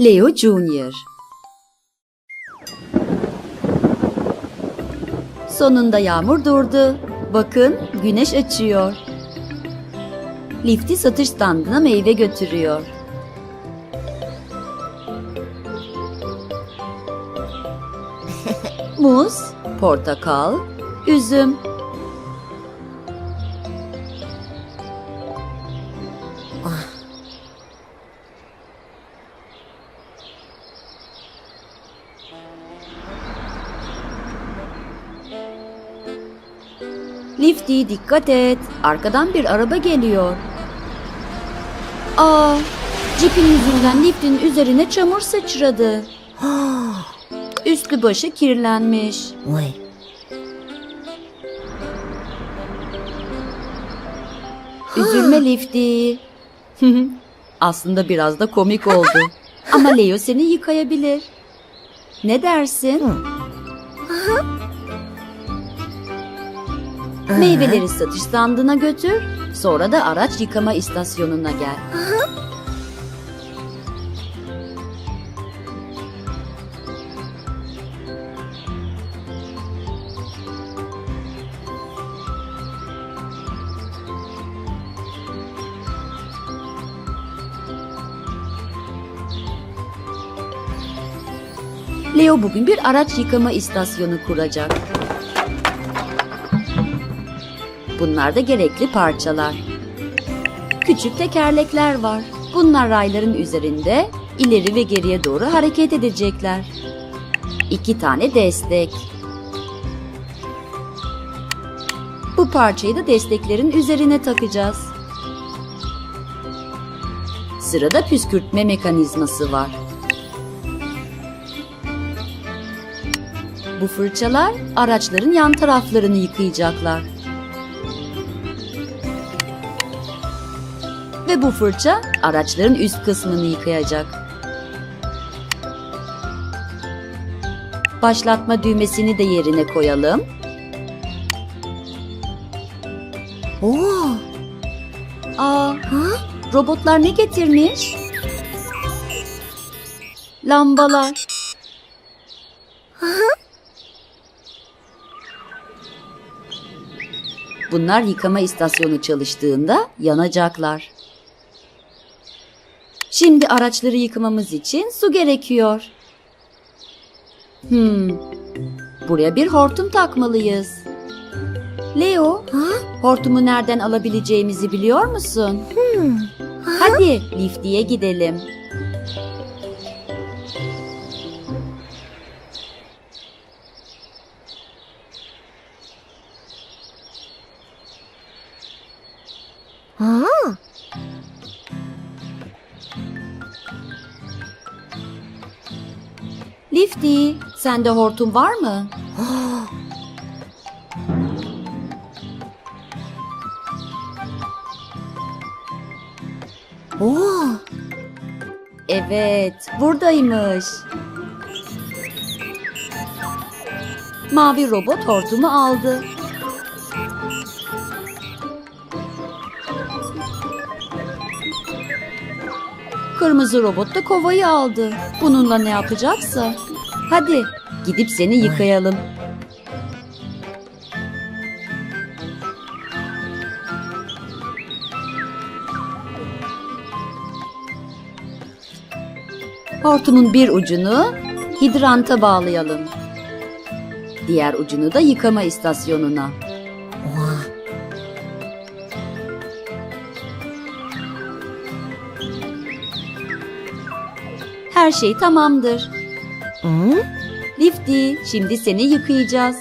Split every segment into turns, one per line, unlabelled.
Leo Junior Sonunda yağmur durdu. Bakın güneş açıyor. Lifty satış standına meyve götürüyor. Muz, portakal, üzüm. Lifty dikkat et. Arkadan bir araba geliyor. Aa, cipin yüzünden Lifty'nin üzerine çamur sıçradı. Üstü başı kirlenmiş.
Vay.
Üzülme Lifty. Aslında biraz da komik oldu. Ama Leo seni yıkayabilir. Ne dersin? Meyveleri satış standına götür. Sonra da araç yıkama istasyonuna gel. Leo bugün bir araç yıkama istasyonu kuracak. Bunlar da gerekli parçalar. Küçük tekerlekler var. Bunlar rayların üzerinde ileri ve geriye doğru hareket edecekler. İki tane destek. Bu parçayı da desteklerin üzerine takacağız. Sırada püskürtme mekanizması var. Bu fırçalar araçların yan taraflarını yıkayacaklar. Ve bu fırça araçların üst kısmını yıkayacak. Başlatma düğmesini de yerine koyalım.
Oo.
Aa, robotlar ne getirmiş? Lambalar. Bunlar yıkama istasyonu çalıştığında yanacaklar. Şimdi araçları yıkamamız için su gerekiyor. Hmm. Buraya bir hortum takmalıyız. Leo, hortumu nereden alabileceğimizi biliyor musun? Hadi liftiye gidelim. Lifty, sende hortum var mı?
Oo.
Evet, buradaymış. Mavi robot hortumu aldı. Kırmızı robot da kovayı aldı. Bununla ne yapacaksa. Hadi gidip seni yıkayalım. Hortumun bir ucunu hidranta bağlayalım. Diğer ucunu da yıkama istasyonuna. Her şey tamamdır.
Hı?
Lifty, şimdi seni yıkayacağız.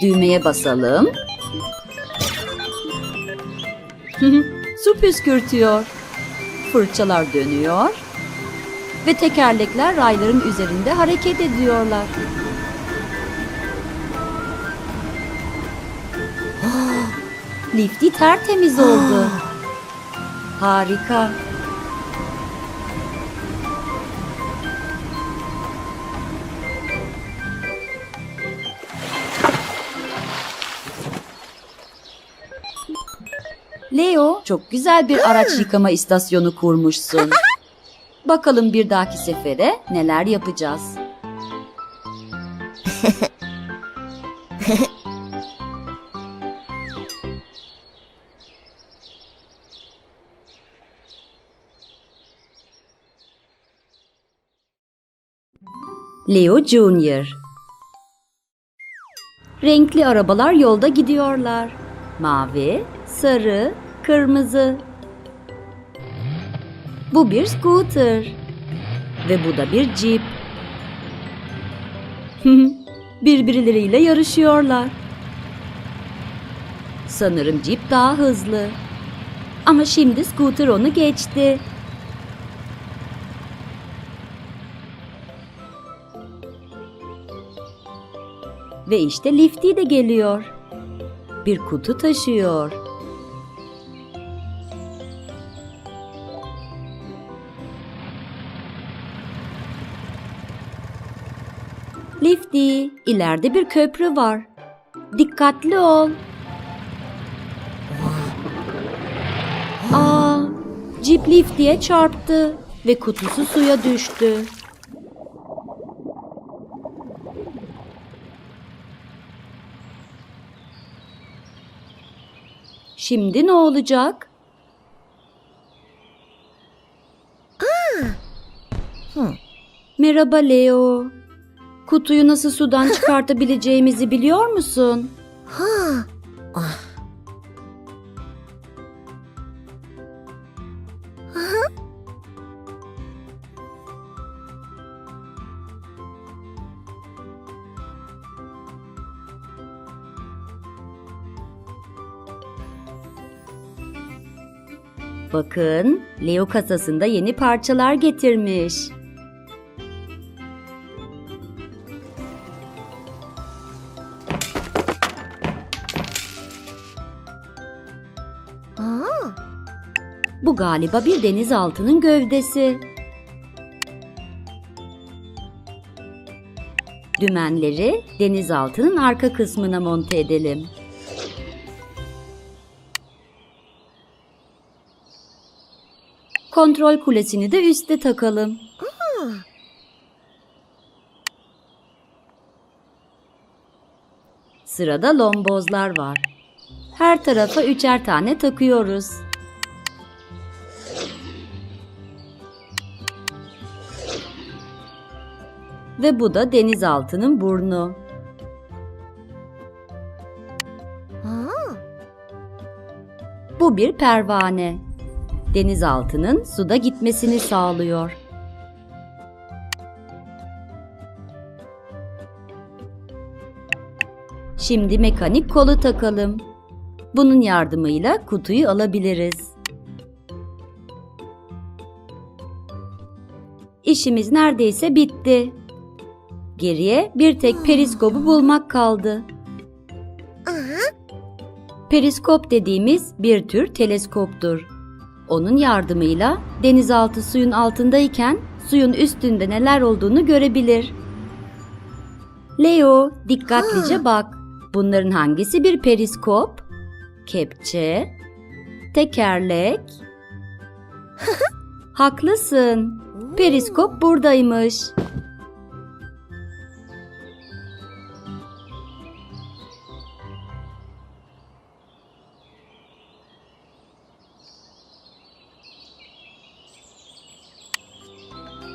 Düğmeye basalım. Su püskürtüyor. Fırçalar dönüyor. Ve tekerlekler rayların üzerinde hareket ediyorlar. Lifty tertemiz oldu. Harika. Leo, çok güzel bir araç yıkama istasyonu kurmuşsun. Bakalım bir dahaki sefere neler yapacağız. Leo Junior Renkli arabalar yolda gidiyorlar. Mavi, sarı, kırmızı. Bu bir scooter. Ve bu da bir jeep. Birbirleriyle yarışıyorlar. Sanırım jeep daha hızlı. Ama şimdi scooter onu geçti. Ve işte Lifty de geliyor. Bir kutu taşıyor. İleride bir köprü var. Dikkatli ol. Aa, Jeep Lifty'ye çarptı ve kutusu suya düştü. Şimdi ne olacak?
Hı.
Merhaba Leo. Kutuyu nasıl sudan çıkartabileceğimizi biliyor musun?
Ha. Ah.
Bakın, Leo kasasında yeni parçalar getirmiş.
Aa.
Bu galiba bir denizaltının gövdesi. Dümenleri denizaltının arka kısmına monte edelim. Kontrol kulesini de üste takalım. Sırada lombozlar var. Her tarafa üçer tane takıyoruz. Ve bu da denizaltının burnu. Bu bir pervane. Denizaltının suda gitmesini sağlıyor. Şimdi mekanik kolu takalım. Bunun yardımıyla kutuyu alabiliriz. İşimiz neredeyse bitti. Geriye bir tek periskobu bulmak kaldı. Periskop dediğimiz bir tür teleskoptur. Onun yardımıyla denizaltı suyun altındayken suyun üstünde neler olduğunu görebilir. Leo, dikkatlice bak. Bunların hangisi bir periskop? Kepçe, tekerlek. Haklısın. Periskop buradaymış.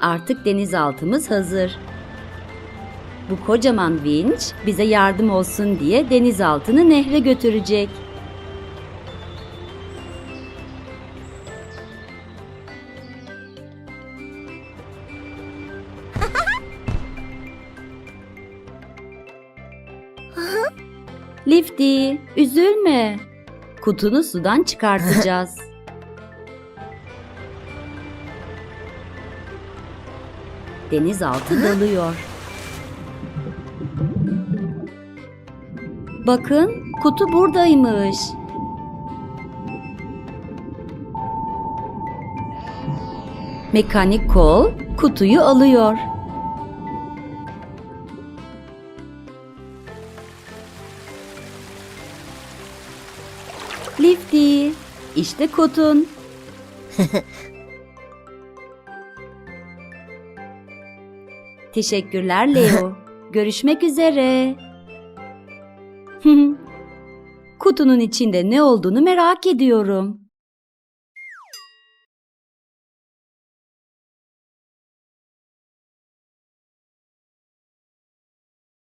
Artık denizaltımız hazır. Bu kocaman vinç bize yardım olsun diye denizaltını nehre götürecek. Lifty, üzülme. Kutunu sudan çıkartacağız. Denizaltı dalıyor. Bakın, kutu buradaymış. Mekanik kol kutuyu alıyor. İşte kotun. Teşekkürler Leo. Görüşmek üzere. Kutunun içinde ne olduğunu merak ediyorum.